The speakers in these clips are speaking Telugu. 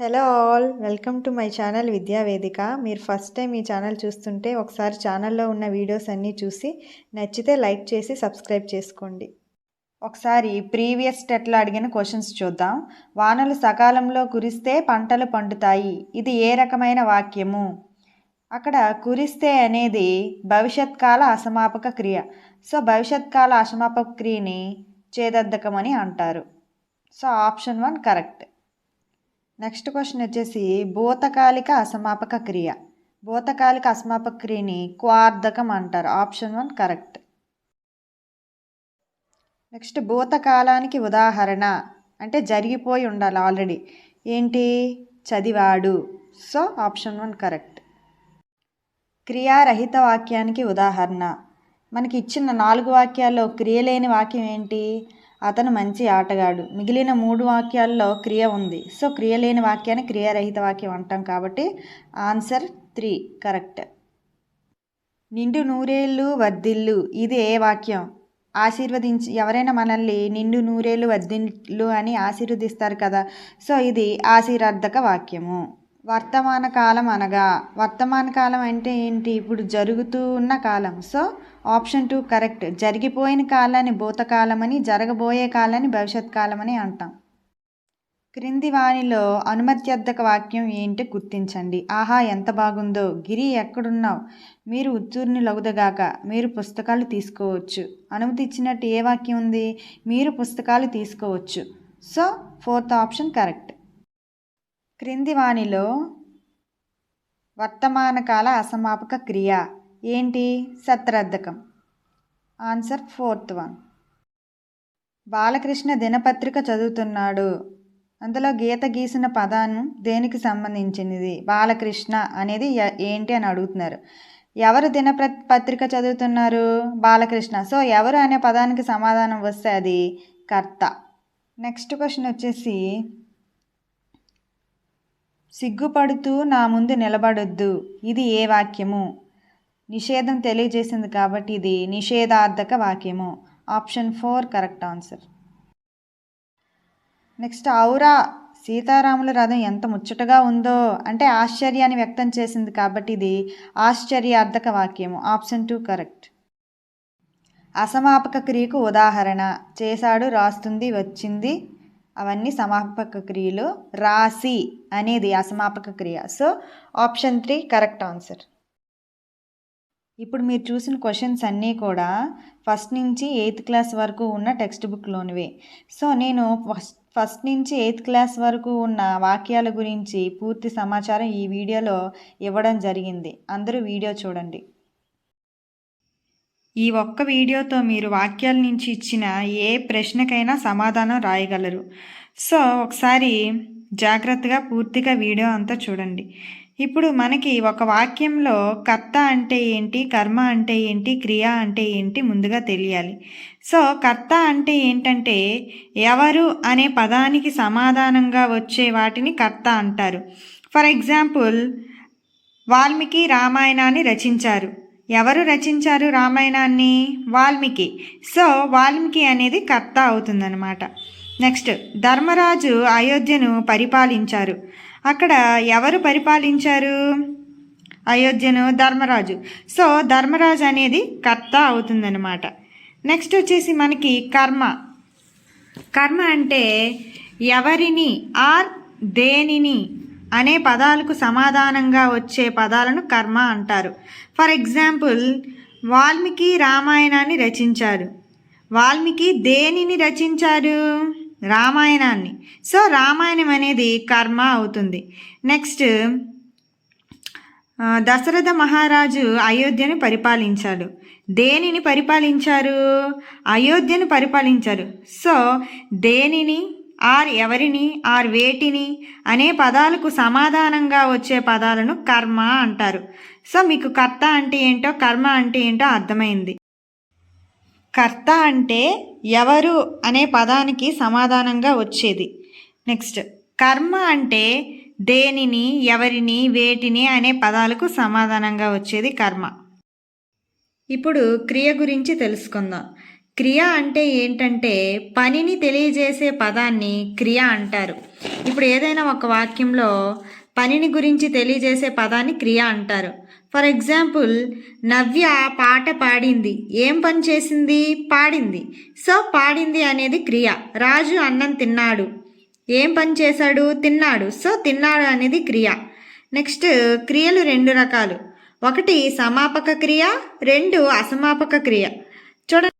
Hello all welcome to my channel Vidyavedika మీరు ఫస్ట్ టైం ఈ ఛానల్ చూస్తుంటే ఒకసారి ఛానల్లో ఉన్న వీడియోస్ అన్నీ చూసి నచ్చితే లైక్ చేసి సబ్స్క్రైబ్ చేసుకోండి. ఒకసారి ప్రీవియస్ టెట్లో అడిగిన క్వశ్చన్స్ చూద్దాం. వానలు సకాలంలో కురిస్తే పంటలు పండుతాయి. ఇది ఏ రకమైన వాక్యము? అక్కడ కురిస్తే అనేది భవిష్యత్ కాల అసమాపక క్రియ. సో భవిష్యత్ కాల అసమాపక క్రియని చేదద్దకమని అంటారు. So option one correct next question వచ్చేసి భూతకాలిక అసమాపక క్రియ. భూతకాలిక అసమాపక క్రియని క్వార్ధకం అంటారు. Option one correct. నెక్స్ట్ భూతకాలానికి ఉదాహరణ. అంటే జరిగిపోయి ఉండాలి ఆల్రెడీ. ఏంటి? చదివాడు. So option one correct. క్రియారహిత వాక్యానికి ఉదాహరణ. మనకి ఇచ్చిన నాలుగు వాక్యాల్లో క్రియ లేని వాక్యం ఏంటి? అతను మంచి ఆటగాడు. మిగిలిన మూడు వాక్యాల్లో క్రియ ఉంది. సో క్రియ లేని వాక్యాన్ని క్రియారహిత వాక్యం అంటాం కాబట్టి ఆన్సర్ త్రీ. కరెక్ట్. నిండు నూరేళ్ళు వర్ధిల్లు ఇది ఏ వాక్యం? ఆశీర్వదించి ఎవరైనా మనల్ని నిండు నూరేళ్ళు వర్ధిల్లు అని ఆశీర్వదిస్తారు కదా. సో ఇది ఆశీర్వాదక వాక్యము. వర్తమాన కాలం అనగా వర్తమాన కాలం అంటే ఏంటి? ఇప్పుడు జరుగుతూ ఉన్న కాలం. So option two correct. జరిగిపోయిన కాలాన్ని భూతకాలం అని జరగబోయే కాలాన్ని భవిష్యత్ కాలం అని అంటాం. క్రింది వాణిలో అనుమత్యర్థక వాక్యం ఏంటి గుర్తించండి. ఆహా ఎంత బాగుందో. గిరి ఎక్కడున్నావు? మీరు ఉత్తూర్ని లగుదగాక మీరు పుస్తకాలు తీసుకోవచ్చు. అనుమతి ఇచ్చినట్టు ఏ వాక్యం ఉంది? మీరు పుస్తకాలు తీసుకోవచ్చు. So fourth option correct. క్రింది వాణిలో వర్తమాన కాల అసమాపక క్రియ. ఏంటి? సత్రద్ధకం ఆన్సర్ ఫోర్త్ వన్. బాలకృష్ణ దినపత్రిక చదువుతున్నాడు. అందులో గీత గీసిన పదాన్ని దేనికి సంబంధించినది? బాలకృష్ణ అనేది ఏంటి అని అడుగుతున్నారు. ఎవరు దినప్ర పత్రిక చదువుతున్నారు? బాలకృష్ణ. సో ఎవరు అనే పదానికి సమాధానం వస్తే అది కర్త. నెక్స్ట్ క్వశ్చన్ వచ్చేసి సిగ్గుపడుతూ నా ముందు నిలబడొద్దు. ఇది ఏ వాక్యము? నిషేధం తెలియజేసింది కాబట్టి ఇది నిషేధార్థక వాక్యము. Option four correct answer next ఔరా సీతారాముల రథం ఎంత ముచ్చటగా ఉందో అంటే ఆశ్చర్యాన్ని వ్యక్తం చేసింది కాబట్టి ఇది ఆశ్చర్యార్థక వాక్యము. ఆప్షన్ టూ కరెక్ట్ అసమాపక క్రియకు ఉదాహరణ. చేశాడు రాస్తుంది వచ్చింది. అవన్నీ సమాపక క్రియలు. రాసి అనేది అసమాపక క్రియ. So option three correct answer ఇప్పుడు మీరు చూసిన క్వశ్చన్స్ అన్నీ కూడా ఫస్ట్ నుంచి ఎయిత్ క్లాస్ వరకు ఉన్న టెక్స్ట్ బుక్లోనివే సో నేను ఫస్ట్ ఫస్ట్ నుంచి ఎయిత్ క్లాస్ వరకు ఉన్న వాక్యాల గురించి పూర్తి సమాచారం ఈ వీడియోలో ఇవ్వడం జరిగింది. అందరూ వీడియో చూడండి. ఈ ఒక్క వీడియోతో మీరు వాక్యాల నుంచి ఇచ్చిన ఏ ప్రశ్నకైనా సమాధానం రాయగలరు. సో ఒకసారి జాగ్రత్తగా పూర్తిగా వీడియో అంతా చూడండి. ఇప్పుడు మనకి ఒక వాక్యంలో కర్త అంటే ఏంటి కర్మ అంటే ఏంటి క్రియ అంటే ఏంటి ముందుగా తెలియాలి. సో కర్త అంటే ఏంటంటే ఎవరు అనే పదానికి సమాధానంగా వచ్చే వాటిని కర్త అంటారు. ఫర్ ఎగ్జాంపుల్ వాల్మీకి రామాయణాన్ని రచించారు. ఎవరు రచించారు రామాయణాన్ని? వాల్మీకి. సో వాల్మీకి అనేది కర్త అవుతుందన్నమాట. నెక్స్ట్ ధర్మరాజు అయోధ్యను పరిపాలించారు. అక్కడ ఎవరు పరిపాలించారు? అయోధ్యను ధర్మరాజు. సో ధర్మరాజు అనేది కర్త అవుతుందన్నమాట. నెక్స్ట్ వచ్చేసి మనకి కర్మ. కర్మ అంటే ఎవరిని ఆర్ దేనిని అనే పదాలకు సమాధానంగా వచ్చే పదాలను కర్మ అంటారు. ఫర్ ఎగ్జాంపుల్ వాల్మీకి రామాయణాన్ని రచించారు. వాల్మీకి దేనిని రచించారు? రామాయణాన్ని. సో రామాయణం అనేది కర్మ అవుతుంది. నెక్స్ట్ దశరథ మహారాజు అయోధ్యను పరిపాలించాడు. దేనిని పరిపాలించారు? అయోధ్యను పరిపాలించారు. సో దేనిని ఆర్ ఎవరిని ఆర్ వేటిని అనే పదాలకు సమాధానంగా వచ్చే పదాలను కర్మ అంటారు. సో మీకు కర్త అంటే ఏంటో కర్మ అంటే ఏంటో అర్థమైంది. కర్త అంటే ఎవరు అనే పదానికి సమాధానంగా వచ్చేది. నెక్స్ట్ కర్మ అంటే దేనిని ఎవరిని వేటిని అనే పదాలకు సమాధానంగా వచ్చేది కర్మ. ఇప్పుడు క్రియ గురించి తెలుసుకుందాం. క్రియ అంటే ఏంటంటే పనిని తెలియజేసే పదాన్ని క్రియ అంటారు. ఇప్పుడు ఏదైనా ఒక వాక్యంలో పనిని గురించి తెలియజేసే పదాన్ని క్రియ అంటారు. ఫర్ ఎగ్జాంపుల్ నవ్య పాట పాడింది. ఏం పని చేసింది? పాడింది. సో పాడింది అనేది క్రియ. రాజు అన్నం తిన్నాడు. ఏం పని చేశాడు? తిన్నాడు. సో తిన్నాడు అనేది క్రియ. నెక్స్ట్ క్రియలు రెండు రకాలు. ఒకటి సమాపక క్రియ రెండు అసమాపక క్రియ. చూడండి.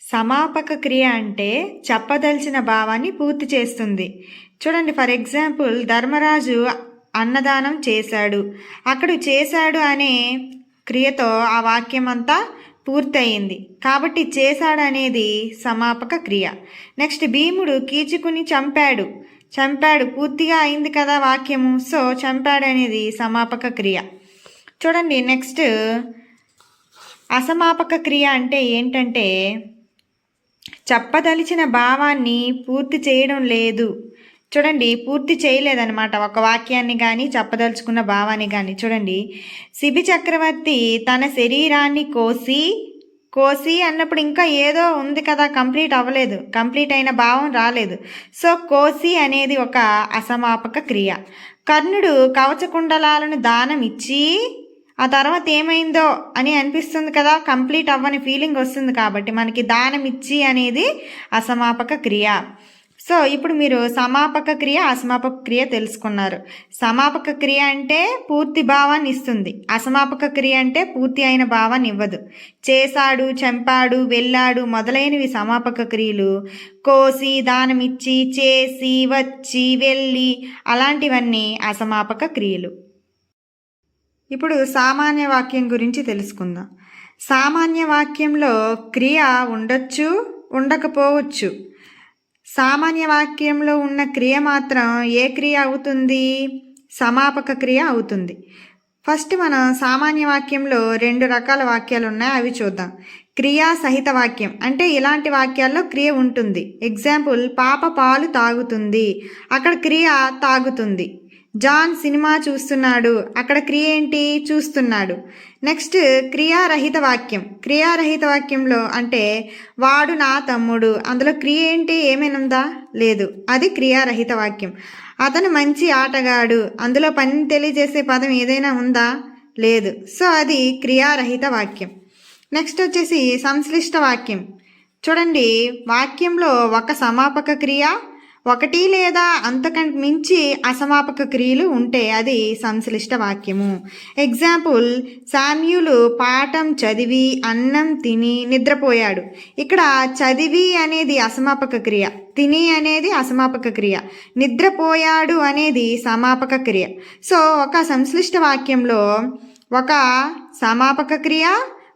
సమాపక క్రియ అంటే చెప్పదలిచిన భావాన్ని పూర్తి చేస్తుంది. చూడండి ఫర్ ఎగ్జాంపుల్ ధర్మరాజు అన్నదానం చేశాడు. అక్కడ చేశాడు అనే క్రియతో ఆ వాక్యం అంతా పూర్తయింది. కాబట్టి చేశాడు అనేది సమాపక క్రియ. నెక్స్ట్ భీముడు కీచుకుని చంపాడు. చంపాడు పూర్తిగా అయింది కదా వాక్యము. సో చంపాడు అనేది సమాపక క్రియ. చూడండి నెక్స్ట్ అసమాపక క్రియ అంటే ఏంటంటే చెప్పదలిచిన భావాన్ని పూర్తి చేయడం లేదు. చూడండి పూర్తి చేయలేదన్నమాట. ఒక వాక్యాన్ని కానీ చెప్పదలుచుకున్న భావాన్ని కానీ చూడండి. శిబి చక్రవర్తి తన శరీరాన్ని కోసి కోసి అన్నప్పుడు ఇంకా ఏదో ఉంది కదా కంప్లీట్ అవ్వలేదు. కంప్లీట్ అయిన భావం రాలేదు. సో కోసి అనేది ఒక అసమాపక క్రియ. కర్ణుడు కవచకుండలాలను దానం ఇచ్చి ఆ తర్వాత ఏమైందో అని అనిపిస్తుంది కదా కంప్లీట్ అవ్వని ఫీలింగ్ వస్తుంది కాబట్టి మనకి దానం ఇచ్చి అనేది అసమాపక క్రియ. సో ఇప్పుడు మీరు సమాపక క్రియ అసమాపక క్రియ తెలుసుకున్నారు. సమాపక క్రియ అంటే పూర్తి భావాన్ని ఇస్తుంది. అసమాపక క్రియ అంటే పూర్తి అయిన భావాన్ని ఇవ్వదు. చేశాడు చంపాడు వెళ్ళాడు మొదలైనవి సమాపక క్రియలు కోసి దానమిచ్చి చేసి వచ్చి వెళ్ళి అలాంటివన్నీ అసమాపక క్రియలు. ఇప్పుడు సామాన్య వాక్యం గురించి తెలుసుకుందాం. సామాన్య వాక్యంలో క్రియ ఉండొచ్చు ఉండకపోవచ్చు. సామాన్య వాక్యంలో ఉన్న క్రియ మాత్రం ఏ క్రియ అవుతుంది? సమాపక క్రియ అవుతుంది. ఫస్ట్ మనం సామాన్య వాక్యంలో రెండు రకాల వాక్యాలు ఉన్నాయి. అవి చూద్దాం. క్రియా సహిత వాక్యం. అంటే ఇలాంటి వాక్యాల్లో క్రియ ఉంటుంది. ఎగ్జాంపుల్ పాప పాలు తాగుతుంది. అక్కడ క్రియ తాగుతుంది. జాన్ సినిమా చూస్తున్నాడు. అక్కడ క్రియ ఏంటి? చూస్తున్నాడు. నెక్స్ట్ క్రియారహిత వాక్యం. క్రియారహిత వాక్యంలో అంటే వాడు నా తమ్ముడు. అందులో క్రియ ఏంటి? ఏమైనా ఉందా లేదు. అది క్రియారహిత వాక్యం. అతను మంచి ఆటగాడు. అందులో పని తెలియజేసే పదం ఏదైనా ఉందా? లేదు. సో అది క్రియారహిత వాక్యం. నెక్స్ట్ వచ్చేసి సంశ్లిష్ట వాక్యం. చూడండి. వాక్యంలో ఒక సమాపక క్రియ ఒకటి లేదా అంతకంటే మించి అసమాపక క్రియలు ఉంటే అది సంశ్లిష్ట వాక్యము. ఎగ్జాంపుల్ సామ్యులు పాఠం చదివి అన్నం తిని నిద్రపోయాడు. ఇక్కడ చదివి అనేది అసమాపక క్రియ. తిని అనేది అసమాపక క్రియ. నిద్రపోయాడు అనేది సమాపక క్రియ. సో ఒక సంశ్లిష్ట వాక్యంలో ఒక సమాపక క్రియ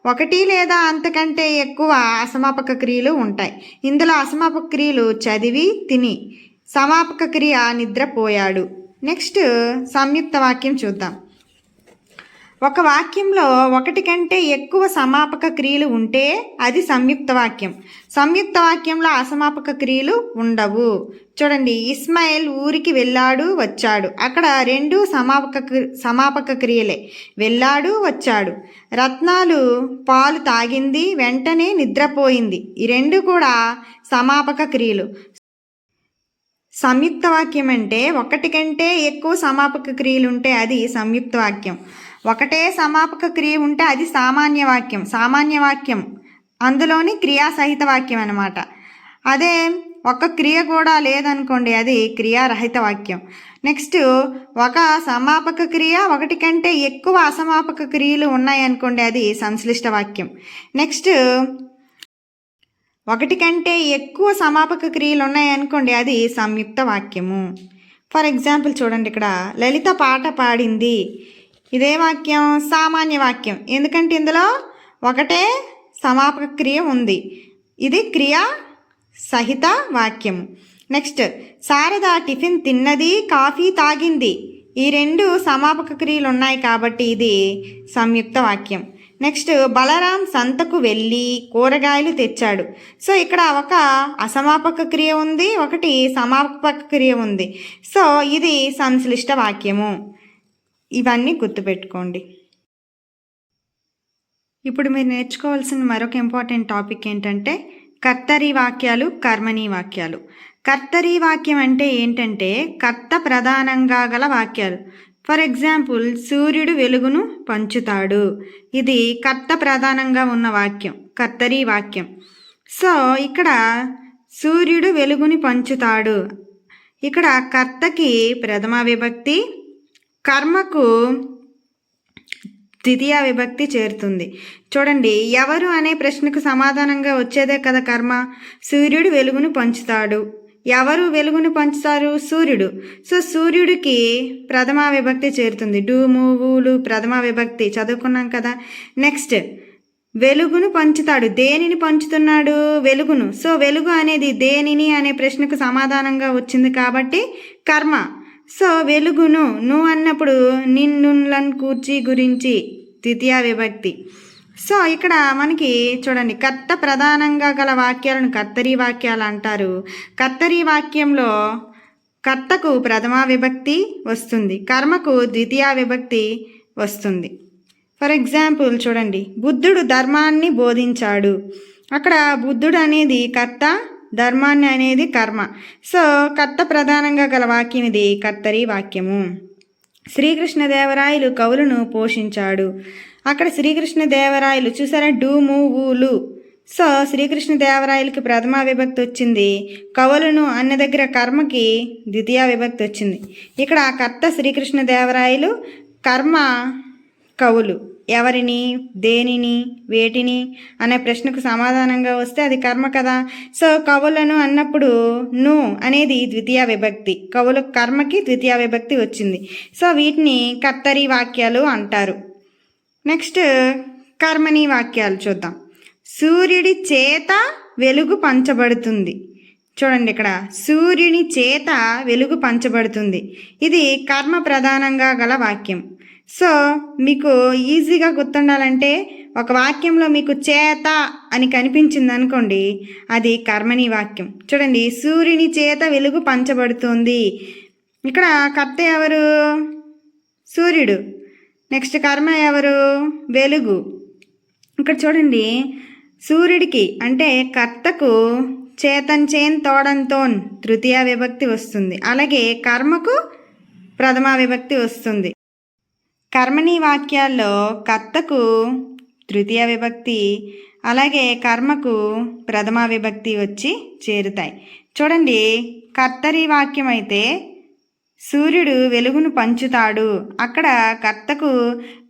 ఒకటి లేదా అంతకంటే ఎక్కువ అసమాపక క్రియలు ఉంటాయి. ఇందులో అసమాపక క్రియలు చదివి తిని. సమాపక క్రియ నిద్రపోయాడు. నెక్స్ట్ సంయుక్త వాక్యం చూద్దాం. ఒక వాక్యంలో ఒకటి కంటే ఎక్కువ సమాపక క్రియలు ఉంటే అది సంయుక్త వాక్యం. సంయుక్త వాక్యంలో అసమాపక క్రియలు ఉండవు. చూడండి ఇస్మాయిల్ ఊరికి వెళ్ళాడు వచ్చాడు. అక్కడ రెండు సమాపక సమాపక క్రియలే. వెళ్ళాడు వచ్చాడు. రత్నాలు పాలు తాగింది వెంటనే నిద్రపోయింది. ఈ రెండు కూడా సమాపక క్రియలు. సంయుక్త వాక్యం అంటే ఒకటి కంటే ఎక్కువ సమాపక క్రియలు ఉంటే అది సంయుక్త వాక్యం. ఒకటే సమాపక క్రియ ఉంటే అది సామాన్య వాక్యం సామాన్య వాక్యం. అందులోని క్రియాసహిత వాక్యం అనమాట అదే ఒక క్రియ కూడా లేదనుకోండి అది క్రియారహిత వాక్యం. నెక్స్ట్ ఒక సమాపక క్రియ ఒకటి కంటే ఎక్కువ అసమాపక క్రియలు ఉన్నాయనుకోండి అది సంశ్లిష్ట వాక్యం. నెక్స్ట్ ఒకటి కంటే ఎక్కువ సమాపక క్రియలు ఉన్నాయనుకోండి అది సంయుక్త వాక్యము. ఫర్ ఎగ్జాంపుల్ చూడండి ఇక్కడ లలిత పాట పాడింది. ఇదే వాక్యం సామాన్య వాక్యం. ఎందుకంటే ఇందులో ఒకటే సమాపక క్రియ ఉంది. ఇది క్రియ సహిత వాక్యం. నెక్స్ట్ శారద టిఫిన్ తిన్నది కాఫీ తాగింది. ఈ రెండు సమాపక క్రియలు ఉన్నాయి కాబట్టి ఇది సంయుక్త వాక్యం. నెక్స్ట్ బలరాం సంతకు వెళ్ళి కూరగాయలు తెచ్చాడు. సో ఇక్కడ ఒక అసమాపక క్రియ ఉంది ఒకటి సమాపక క్రియ ఉంది. సో ఇది సంశ్లిష్ట వాక్యము. ఇవన్నీ గుర్తుపెట్టుకోండి. ఇప్పుడు మీరు నేర్చుకోవాల్సిన మరొక ఇంపార్టెంట్ టాపిక్ ఏంటంటే కర్తరి వాక్యాలు కర్మణి వాక్యాలు. కర్తరి వాక్యం అంటే ఏంటంటే కర్త ప్రధానంగా గల వాక్యాలు. ఫర్ ఎగ్జాంపుల్ సూర్యుడు వెలుగును పంచుతాడు. ఇది కర్త ప్రధానంగా ఉన్న వాక్యం కర్తరి వాక్యం. సో ఇక్కడ సూర్యుడు వెలుగుని పంచుతాడు. ఇక్కడ కర్తకి ప్రథమ విభక్తి కర్మకు ద్వితీయ విభక్తి చేరుతుంది. చూడండి ఎవరు అనే ప్రశ్నకు సమాధానంగా వచ్చేదే కదా కర్మ? సూర్యుడు వెలుగును పంచుతాడు. ఎవరు వెలుగును పంచుతారు? సూర్యుడు. సో సూర్యుడికి ప్రథమ విభక్తి చేరుతుంది. డూ మూవులు ప్రథమ విభక్తి. చదువుకున్నాం కదా. నెక్స్ట్ వెలుగును పంచుతాడు. దేనిని పంచుతున్నాడు? వెలుగును. సో వెలుగు అనేది దేనిని అనే ప్రశ్నకు సమాధానంగా వచ్చింది కాబట్టి కర్మ. సో వెలుగును నువ్వు అన్నప్పుడు నిన్నులన్ కూర్చి గురించి ద్వితీయ విభక్తి. సో ఇక్కడ మనకి చూడండి కర్త ప్రధానంగా గల వాక్యాలను కత్తరీ వాక్యాలు అంటారు. కత్తరీ వాక్యంలో కర్తకు ప్రథమ విభక్తి వస్తుంది కర్మకు ద్వితీయ విభక్తి వస్తుంది. ఫర్ ఎగ్జాంపుల్ చూడండి బుద్ధుడు ధర్మాన్ని బోధించాడు. అక్కడ బుద్ధుడు అనేది కర్త ధర్మాన్ని అనేది కర్మ. సో కర్త ప్రధానంగా గల వాక్యం ఇది కర్తరి వాక్యము. శ్రీకృష్ణదేవరాయలు కవులను పోషించాడు. అక్కడ శ్రీకృష్ణదేవరాయలు చూసారా? డు మూవులు సో శ్రీకృష్ణదేవరాయలకి ప్రథమ విభక్తి వచ్చింది. కవులను అన్న దగ్గర కర్మకి ద్వితీయ విభక్తి వచ్చింది. ఇక్కడ కర్త శ్రీకృష్ణదేవరాయలు కర్మ కవులు. ఎవరిని దేనిని వేటిని అనే ప్రశ్నకు సమాధానంగా వస్తే అది కర్మ కదా. సో కవులను అన్నప్పుడు ను అనేది ద్వితీయ విభక్తి. కవులు కర్మకి ద్వితీయ విభక్తి వచ్చింది. సో వీటిని కర్తరి వాక్యాలు అంటారు. నెక్స్ట్ కర్మని వాక్యాలు చూద్దాం. సూర్యుడి చేత వెలుగు పంచబడుతుంది. చూడండి ఇక్కడ. సూర్యుని చేత వెలుగు పంచబడుతుంది. ఇది కర్మ ప్రధానంగా గల వాక్యం. సో మీకు ఈజీగా గుర్తుండాలంటే ఒక వాక్యంలో మీకు చేత అని కనిపించింది అనుకోండి అది కర్మని వాక్యం. చూడండి సూర్యుని చేత వెలుగు పంచబడుతుంది. ఇక్కడ కర్త ఎవరు? సూర్యుడు. నెక్స్ట్ కర్మ ఎవరు? వెలుగు. ఇక్కడ చూడండి సూర్యుడికి అంటే కర్తకు చేతన్ చేన్ తోడంతోన్ తృతీయ విభక్తి వస్తుంది. అలాగే కర్మకు ప్రథమ విభక్తి వస్తుంది. కర్మని వాక్యాల్లో కర్తకు తృతీయ విభక్తి అలాగే కర్మకు ప్రథమ విభక్తి వచ్చి చేరుతాయి. చూడండి కర్తరి వాక్యం అయితే సూర్యుడు వెలుగును పంచుతాడు. అక్కడ కర్తకు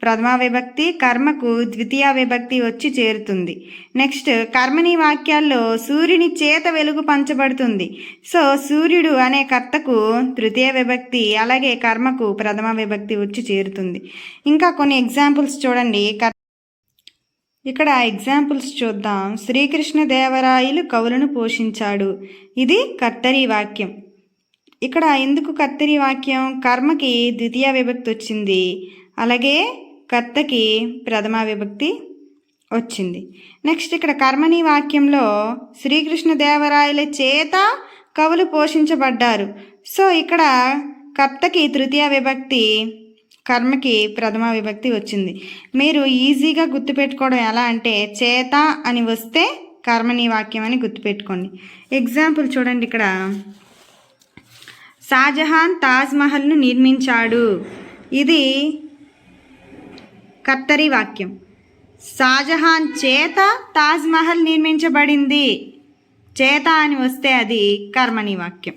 ప్రథమ విభక్తి కర్మకు ద్వితీయ విభక్తి వచ్చి చేరుతుంది. నెక్స్ట్ కర్మని వాక్యాల్లో సూర్యుని చేత వెలుగు పంచబడుతుంది. సో సూర్యుడు అనే కర్తకు తృతీయ విభక్తి అలాగే కర్మకు ప్రథమ విభక్తి వచ్చి చేరుతుంది. ఇంకా కొన్ని ఎగ్జాంపుల్స్ చూడండి. కర్ ఇక్కడ ఎగ్జాంపుల్స్ చూద్దాం. శ్రీకృష్ణదేవరాయలు కవులను పోషించాడు. ఇది కర్తరి వాక్యం. ఇక్కడ ఎందుకు కత్తిరి వాక్యం? కర్మకి ద్వితీయ విభక్తి వచ్చింది. అలాగే కర్తకి ప్రథమ విభక్తి వచ్చింది. నెక్స్ట్ ఇక్కడ కర్మని వాక్యంలో శ్రీకృష్ణదేవరాయల చేత కవులు పోషించబడ్డారు. సో ఇక్కడ కర్తకి తృతీయ విభక్తి కర్మకి ప్రథమ విభక్తి వచ్చింది. మీరు ఈజీగా గుర్తుపెట్టుకోవడం ఎలా అంటే చేత అని వస్తే కర్మని వాక్యం అని గుర్తుపెట్టుకోండి. ఎగ్జాంపుల్ చూడండి ఇక్కడ. షాజహాన్ తాజ్మహల్ను నిర్మించాడు. ఇది కత్తరి వాక్యం. షాజహాన్ చేత తాజ్మహల్ నిర్మించబడింది. చేత అని వస్తే అది కర్మని వాక్యం.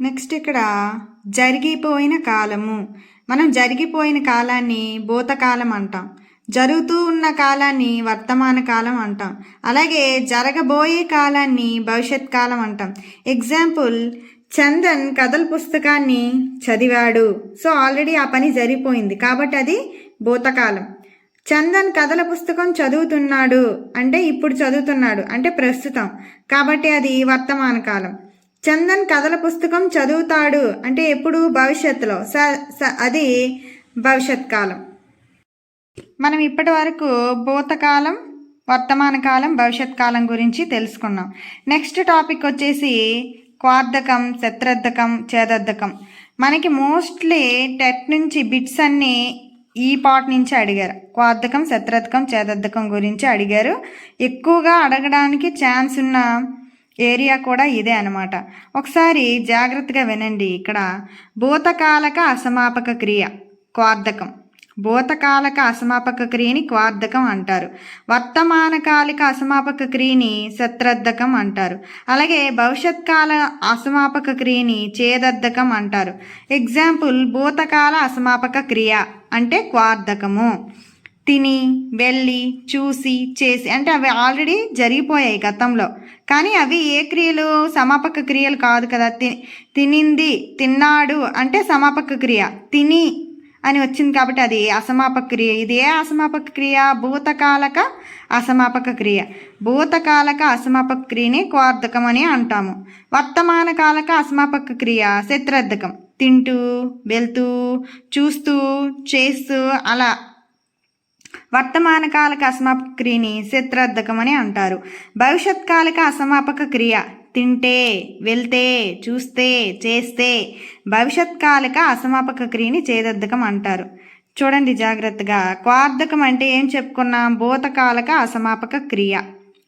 నెక్స్ట్ ఇక్కడ జరిగిపోయిన కాలము. మనం జరిగిపోయిన కాలాన్ని భూతకాలం అంటాం. జరుగుతూ ఉన్న కాలాన్ని వర్తమాన కాలం అంటాం. అలాగే జరగబోయే కాలాన్ని భవిష్యత్ కాలం అంటాం. ఎగ్జాంపుల్ చందన్ కథల పుస్తకాన్ని చదివాడు. సో ఆల్రెడీ ఆ పని జరిగిపోయింది. కాబట్టి అది భూతకాలం. చందన్ కథల పుస్తకం చదువుతున్నాడు. అంటే ఇప్పుడు చదువుతున్నాడు. అంటే ప్రస్తుతం. కాబట్టి అది వర్తమాన కాలం. చందన్ కథల పుస్తకం చదువుతాడు. అంటే ఎప్పుడు? భవిష్యత్తులో. స స అది భవిష్యత్ కాలం. మనం ఇప్పటి వరకు భూతకాలం వర్తమాన కాలం భవిష్యత్ కాలం గురించి తెలుసుకున్నాం. నెక్స్ట్ టాపిక్ వచ్చేసి క్వార్ధకం శత్రద్ధకం చేదద్ధకం మనకి మోస్ట్లీ టెట్ నుంచి బిట్స్ అన్నీ ఈ పార్ట్ నుంచి అడిగారు. క్వార్థకం శత్రర్థకం చేదర్థకం గురించి అడిగారు. ఎక్కువగా అడగడానికి ఛాన్స్ ఉన్న ఏరియా కూడా ఇదే అనమాట ఒకసారి జాగ్రత్తగా వినండి. ఇక్కడ భూతకాలక అసమాపక క్రియ క్వార్థకం భూతకాలక అసమాపక క్రియని క్వార్థకం అంటారు. వర్తమానకాలిక అసమాపక క్రియని శత్రద్ధకం అంటారు. అలాగే భవిష్యత్ కాల అసమాపక క్రియని చేదర్ధకం అంటారు. ఎగ్జాంపుల్ భూతకాల అసమాపక క్రియ అంటే క్వార్ధకము. తిని వెళ్ళి చూసి చేసి అంటే అవి ఆల్రెడీ జరిగిపోయాయి గతంలో. కానీ అవి ఏ క్రియలు? సమాపక క్రియలు కాదు కదా. తి తినింది తిన్నాడు అంటే సమాపక క్రియ. తిని అని వచ్చింది కాబట్టి అది అసమాపక క్రియ. ఇది ఏ అసమాపక క్రియ? భూతకాలక అసమాపక క్రియ. భూతకాలక అసమాపక క్రియని క్వార్థకం అని అంటాము. వర్తమాన కాలక అసమాపక క్రియ శత్రర్థకం. తింటూ వెళ్తూ చూస్తూ చేస్తూ అలా. వర్తమాన కాలక అసమాపక క్రియని శత్రర్థకం అని అంటారు. భవిష్యత్ కాలక అసమాపక క్రియ తింటే వెళ్తే చూస్తే చేస్తే భవిష్యత్కాలిక అసమాపక క్రియని చేదద్దకం అంటారు. చూడండి జాగ్రత్తగా. క్వార్థకం అంటే ఏం చెప్పుకున్నాం? భూతకాలక అసమాపక క్రియ.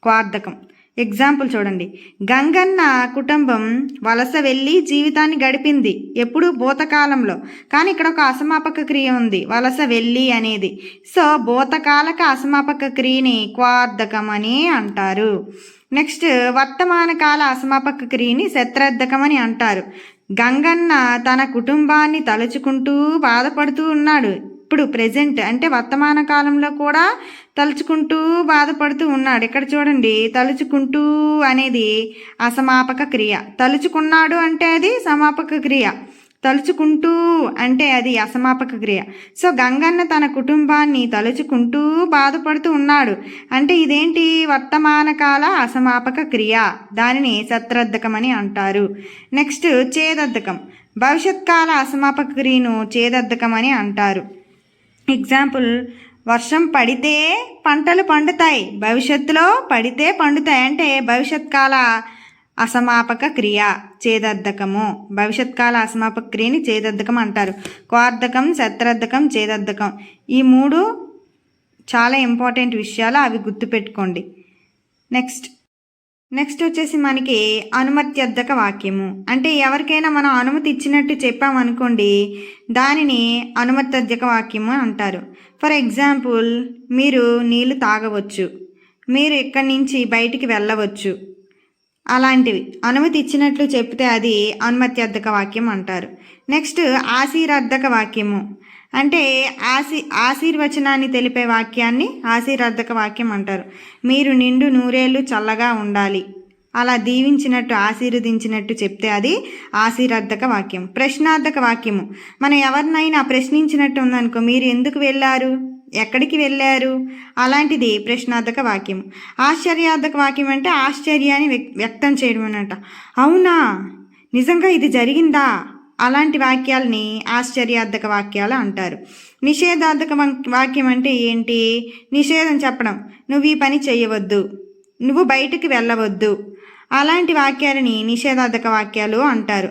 క్వార్థకం ఎగ్జాంపుల్ చూడండి. గంగన్న కుటుంబం వలస వెళ్ళి జీవితాన్ని గడిపింది ఎప్పుడు భూతకాలంలో. కానీ ఇక్కడ ఒక అసమాపక క్రియ ఉంది. వలస వెళ్ళి అనేది. సో భూతకాలక అసమాపక క్రియని క్వార్థకం అని అంటారు. నెక్స్ట్ వర్తమాన కాల అసమాపక క్రియని శత్రర్థకం అని అంటారు. గంగన్న తన కుటుంబాన్ని తలుచుకుంటూ బాధపడుతూ ఉన్నాడు. ఇప్పుడు ప్రజెంట్ అంటే వర్తమాన కాలంలో కూడా తలుచుకుంటూ బాధపడుతూ ఉన్నాడు. ఇక్కడ చూడండి తలుచుకుంటూ అనేది అసమాపక క్రియ. తలుచుకున్నాడు అంటే అది సమాపక క్రియ. తలుచుకుంటూ అంటే అది అసమాపక క్రియ. సో గంగన్న తన కుటుంబాన్ని తలుచుకుంటూ బాధపడుతూ ఉన్నాడు. అంటే ఇదేంటి? వర్తమాన కాల అసమాపక క్రియ. దానిని సత్రద్ధకమని అంటారు. నెక్స్ట్ చేదద్ధకం భవిష్యత్ కాల అసమాపక క్రియను చేదద్ధకమని అంటారు. ఎగ్జాంపుల్ వర్షం పడితే పంటలు పండుతాయి. భవిష్యత్తులో పడితే పండుతాయి అంటే భవిష్యత్ కాల అసమాపక క్రియ చేదర్ధకము భవిష్యత్ కాల అసమాపక క్రియని చేదర్థకం అంటారు. క్వార్థకం శత్రర్థకం చేదర్ధకం ఈ మూడు చాలా ఇంపార్టెంట్ విషయాలు అవి గుర్తుపెట్టుకోండి. నెక్స్ట్ నెక్స్ట్ వచ్చేసి మనకి అనుమత్యర్థక వాక్యము. అంటే ఎవరికైనా మనం అనుమతి ఇచ్చినట్టు చెప్పామనుకోండి దానిని అనుమత్యర్థక వాక్యము అంటారు. ఫర్ ఎగ్జాంపుల్ మీరు నీళ్ళు తాగవచ్చు. మీరు ఇక్కడి నుంచి బయటికి వెళ్ళవచ్చు. అలాంటివి. అనుమతి ఇచ్చినట్లు చెప్తే అది అనుమత్యర్థక వాక్యం అంటారు. నెక్స్ట్ ఆశీర్వర్ధక వాక్యము. అంటే ఆశీ ఆశీర్వచనాన్ని తెలిపే వాక్యాన్ని ఆశీర్వర్ధక వాక్యం అంటారు. మీరు నిండు నూరేళ్ళు చల్లగా ఉండాలి. అలా దీవించినట్టు ఆశీర్వదించినట్టు చెప్తే అది ఆశీర్వర్ధక వాక్యం. ప్రశ్నార్థక వాక్యము. మనం ఎవరినైనా ప్రశ్నించినట్టు ఉందనుకో మీరు ఎందుకు వెళ్ళారు? ఎక్కడికి వెళ్ళారు? అలాంటిది ప్రశ్నార్థక వాక్యం ఆశ్చర్యార్థక వాక్యం అంటే ఆశ్చర్యాన్ని వ్యక్తం చేయడం అన్నట అవునా? నిజంగా ఇది జరిగిందా? అలాంటి వాక్యాలని ఆశ్చర్యార్థక వాక్యాలు అంటారు. నిషేధార్థక వాక్యం అంటే ఏంటి? నిషేధం చెప్పడం. నువ్వు ఈ పని చేయవద్దు నువ్వు బయటికి వెళ్ళవద్దు. అలాంటి వాక్యాలని నిషేధార్థక వాక్యాలు అంటారు.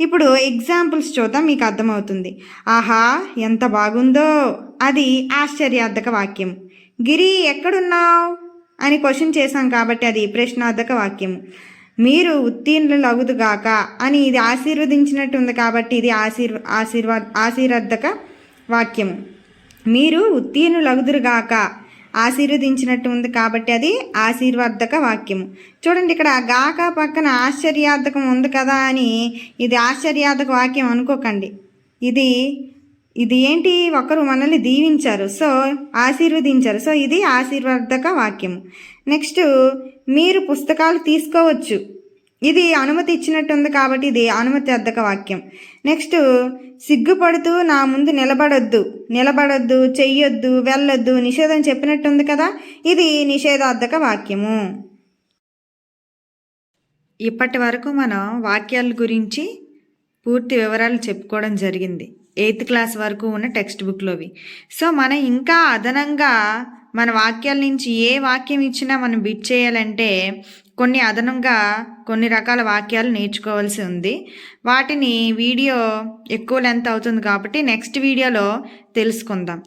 ఇప్పుడు ఎగ్జాంపుల్స్ చూద్దాం మీకు అర్థమవుతుంది. ఆహా ఎంత బాగుందో. అది ఆశ్చర్యార్థక వాక్యం. గిరి ఎక్కడున్నావు? అని క్వశ్చన్ చేశాం కాబట్టి అది ప్రశ్నార్థక వాక్యం. మీరు ఉత్తీర్ణులగుదుగాక అని ఇది ఆశీర్వదించినట్టుంది కాబట్టి ఇది ఆశీర్ ఆశీర్వాద ఆశీర్వర్ధక వాక్యము. మీరు ఉత్తీర్ణులగుదురుగాక ఆశీర్వదించినట్టు ఉంది కాబట్టి అది ఆశీర్వాదక వాక్యము. చూడండి ఇక్కడ గాక పక్కన ఆశ్చర్యార్థకం ఉంది కదా అని ఇది ఆశ్చర్యార్థక వాక్యం అనుకోకండి. ఇది ఇది ఏంటి? ఒకరు మనల్ని దీవించారు. సో ఆశీర్వదించారు. సో ఇది ఆశీర్వాదక వాక్యము. నెక్స్ట్ మీరు పుస్తకాలు తీసుకోవచ్చు. ఇది అనుమతి ఇచ్చినట్టుంది కాబట్టి ఇది అనుమతి అద్దక వాక్యం. నెక్స్ట్ సిగ్గుపడుతూ నా ముందు నిలబడొద్దు. నిలబడొద్దు చెయ్యొద్దు వెళ్ళొద్దు నిషేధం చెప్పినట్టుంది కదా? ఇది నిషేధార్థక వాక్యము. ఇప్పటి వరకు మనం వాక్యాల గురించి పూర్తి వివరాలు చెప్పుకోవడం జరిగింది. ఎయిత్ క్లాస్ వరకు ఉన్న టెక్స్ట్ బుక్లోవి. సో మనం ఇంకా అదనంగా మన వాక్యాల నుంచి ఏ వాక్యం ఇచ్చినా మనం బిట్ చేయాలంటే కొన్ని అదనంగా కొన్ని రకాల వాక్యాలు నేర్చుకోవాల్సి ఉంది. వాటిని వీడియో ఎక్కువ లెంత్ అవుతుంది కాబట్టి నెక్స్ట్ వీడియోలో తెలుసుకుందాం.